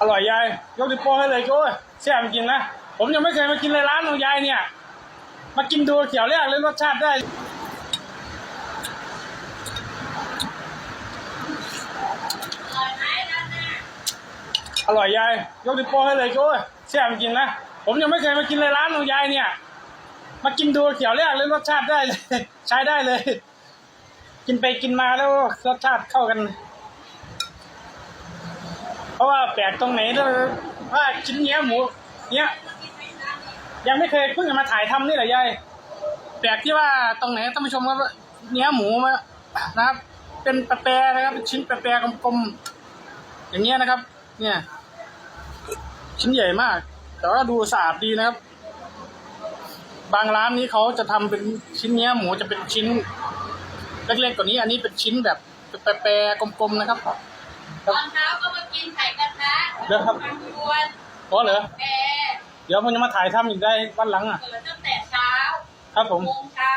อร่อยยาย ยกดิโป้ให้เลยก็แซ่บจริงนะ ผมยังไม่เคยมากินเลยร้านของยายเนี่ย มากินดูเขียวแรกเลยรสชาติได้อร่อยยาย ยกดิโป้ให้เลยก็แซ่บจริงนะ ผมยังไม่เคยมากินเลยร้านของยายเนี่ย มากินดูเขียวแรกเลยรสชาติได้เลย ใช้ได้เลย กินไปกินมาแล้วรสชาติเข้ากัน เพราะว่าแปลกตรงไหนก็ว่าชิ้นเนี้ยหมูเนี้ยยังไม่เคยเพิ่งจะมาถ่ายทำนี่แหละยายแปลกที่ว่าตรงไหนท่านผู้ชมครับว่าเนี้ยหมูมานะครับ เป็นแปรนะครับเป็นชิ้นแปรกลมๆอย่างเงี้ยนะครับ เนี่ย ชิ้นใหญ่มาก แต่ว่าดูสะอาดดีนะครับ บางร้านนี้เขาจะทำเป็นชิ้นเนี้ยหมูจะเป็นชิ้น เล็กๆกว่านี้ อันนี้เป็นชิ้นแบบแปรกลมๆนะครับ ตอนเช้าก็มากินไข่กระทะเดี๋ยวครับทางควนอ๋อเหรอแอร์เดี๋ยวผมจะมาถ่ายทำอีกได้วันหลังอะ เปิดตั้งแต่เช้าครับผม โมงเช้า